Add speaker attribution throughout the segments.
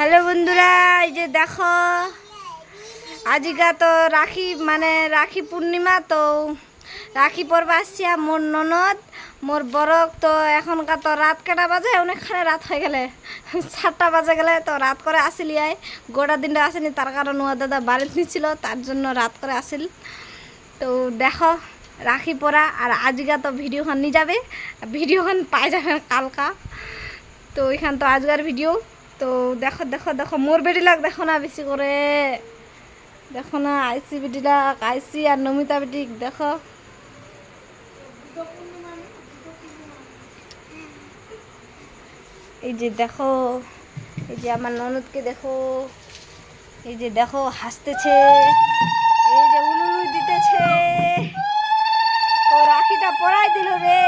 Speaker 1: Hello বন্ধুরা, এই যে দেখো। আজকে তো রাখি মানে রাখি পূর্ণিমা, তো রাখি পর্ব আর মোর ননদ, মোর বরক, তো এখনকার তো রাত কেটা বাজে, অনেকখানে রাত হয়ে গেলে। সাতটা বাজে গেলে তো রাত করে আসিলি আয়। গোটা দিনটা আসেনি, তার কারণ ও দাদা বাড়িতে নিচ্ছিল তার জন্য রাত করে আসিল। তো দেখো, রাখি পরা আর আজকে তো ভিডিওখান নিয়ে যাবে। ভিডিওখান পাই যাবে কালকা। তো ওইখান তো আজকের ভিডিও। তো দেখো দেখো দেখো মোর বেটি লাগ দেখো না বেশি করে দেখো না আইসি বেটি লাগ আইসি আর নমিতা বেটি দেখো। এই যে দেখো, এই যে আমার ননদকে দেখো। এই যে দেখো হাসতেছে এই যে উলুলু দিতেছে। ও রাখিটা পরাই দিল রে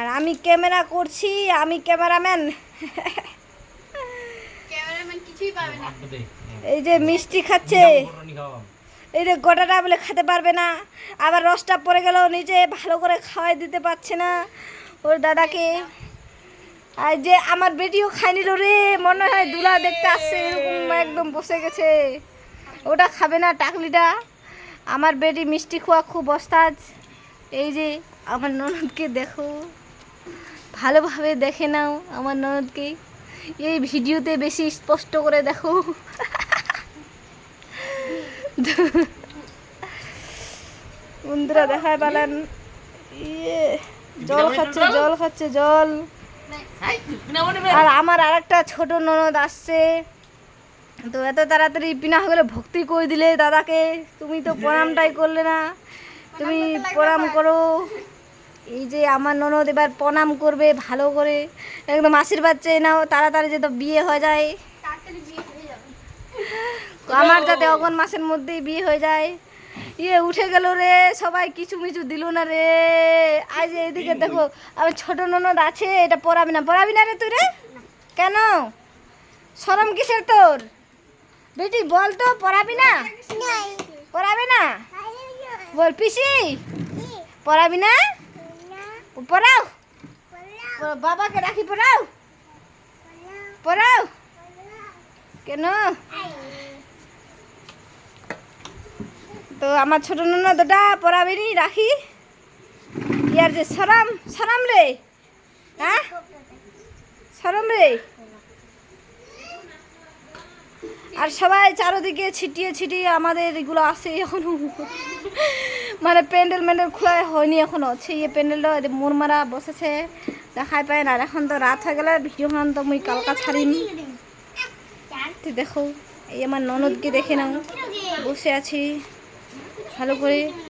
Speaker 1: আর আমি ক্যামেরা করছি আমি ক্যামেরাম্যান।
Speaker 2: ক্যামেরাম্যান কিছুই পাবে না।
Speaker 1: এই যে মিষ্টি খাচ্ছে। এই যে গোটাটা বলে খেতে পারবে না। আবার রসটা পড়ে গেল নিজে ভালো করে খাওয়াই দিতে পারছে না। ওর দাদাকে। আর যে আমার বেটিও খাই নিল রে মনে হয় দুলা দেখতে আসছে এরকম একদম বসে গেছে। ওটা খাবে না টাকলিটা। আমার বেটি মিষ্টি খোয়া খুব অস্তাজ এই যে আমার ননদকে দেখো। ভালোভাবে দেখে নাও আমার ননদকে। এই ভিডিওতে বেশি স্পষ্ট করে দেখো। বন্ধুরা দেখায় পালান। ইয়ে জল খাচ্ছে জল? খাচ্ছে জল। আর আমার আর একটা ছোট ননদ আসছে। তো এত তাড়াতাড়ি পিনা হয়ে ভক্তি করে দিলে দাদাকে। তুমি তো প্রণামটাই করলে না। তুমি প্রণাম করো। এই যে আমার ননদ এবার প্রণাম করবে ভালো করে একদম আশীর্বাদ চেয়ে নাও তাড়াতাড়ি যে তো বিয়ে হয়ে যায়। আমার যাতে অগন মাসের মধ্যেই বিয়ে হয়ে যায়। ইয়ে উঠে গেল রে সবাই কিছু মিছু দিল না রে। আজ এদিকে দেখো আমার ছোট ননদ আছে এটা পড়াবি না। পড়াবি না রে তুই রে? কেন? সরম কিসের তোর? বেটি বল তো পড়াবি না? পড়াবি না? বল পিসি? পড়াবি না? পড়াও বাবাকে রাখি পড়াও পড়াও কেন তো আমার ছোট ননদটা পড়াবেনি রাখি ইয়ার যে সরাম সরাম রে হ্যাঁ সরম রে আর সবাই চারোদিকে ছিটিয়ে ছিটিয়ে আমাদের এগুলো আছে এখনও। মানে প্যান্ডেল ম্যান্ডেল খোলা হয়নি এখনও। সেই প্যান্ডেলটা মোরমারা বসেছে, দেখাই পায় না। এখন তো রাত হয়ে গেলে ভিডিওখান তো মুই কালকা ছাড়িনি দেখো, এই আমার ননদকে দেখে নাও। বসে আছি, ভালো করে।